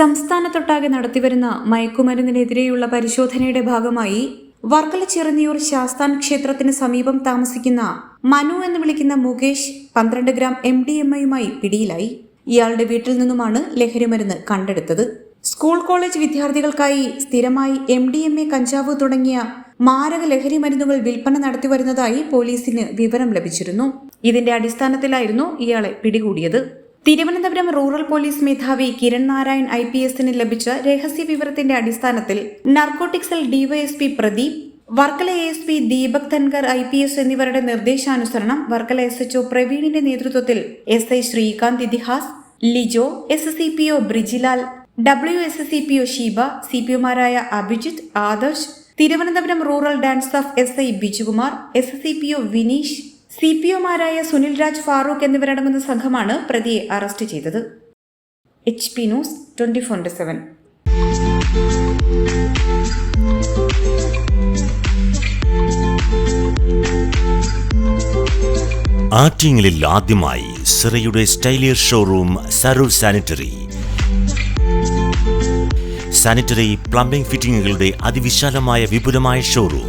സംസ്ഥാനത്തൊട്ടാകെ നടത്തിവരുന്ന മയക്കുമരുന്നിനെതിരെയുള്ള പരിശോധനയുടെ ഭാഗമായി വർക്കല ചെറുനിയൂർ ശാസ്താൻ ക്ഷേത്രത്തിന് സമീപം താമസിക്കുന്ന മനു എന്ന് വിളിക്കുന്ന മുകേഷ് പന്ത്രണ്ട് ഗ്രാം എം ഡി എം ഐയുമായി പിടിയിലായി. ഇയാളുടെ വീട്ടിൽ നിന്നുമാണ് ലഹരിമരുന്ന് കണ്ടെടുത്തത്. സ്കൂൾ കോളേജ് വിദ്യാർത്ഥികൾക്കായി സ്ഥിരമായി എം ഡി എം എ കഞ്ചാവ് തുടങ്ങിയ മാരക ലഹരി മരുന്നുകൾ വിൽപ്പന നടത്തിവരുന്നതായി പോലീസിന് വിവരം ലഭിച്ചിരുന്നു. ഇതിന്റെ അടിസ്ഥാനത്തിലായിരുന്നു ഇയാളെ പിടികൂടിയത്. തിരുവനന്തപുരം റൂറൽ പോലീസ് മേധാവി കിരൺ നാരായൺ ഐ പി എസിന് ലഭിച്ച രഹസ്യ വിവരത്തിന്റെ അടിസ്ഥാനത്തിൽ നർക്കോട്ടിക്സിൽ DYSP Pradeep Varkala S P Deepak Dhankar I P S എന്നിവരുടെ നിർദ്ദേശാനുസരണം വർക്കല എസ് എച്ച്ഒ പ്രവീണിന്റെ നേതൃത്വത്തിൽ S I Sreekanth Ithihas Lijo S C P O Brijilal W S C P O Sheeba C P ഒമാരായ Abhijith Adarsh Thiruvananthapuram rural DANSAF S I Bijukumar S C P O Vineesh C P ഒമാരായ Sunil Raj Farooq എന്നിവരടങ്ങുന്ന സംഘമാണ് പ്രതിയെ arrest ചെയ്തത്. H P news twenty four ആറ്റിങ്ങലിൽ ആദ്യമായി സിറയുടെ സ്റ്റൈലിയർ showroom സരൂർ sanitary. Sanitary plumbing ഫിറ്റിംഗുകളുടെ അതിവിശാലമായ വിപുലമായ showroom.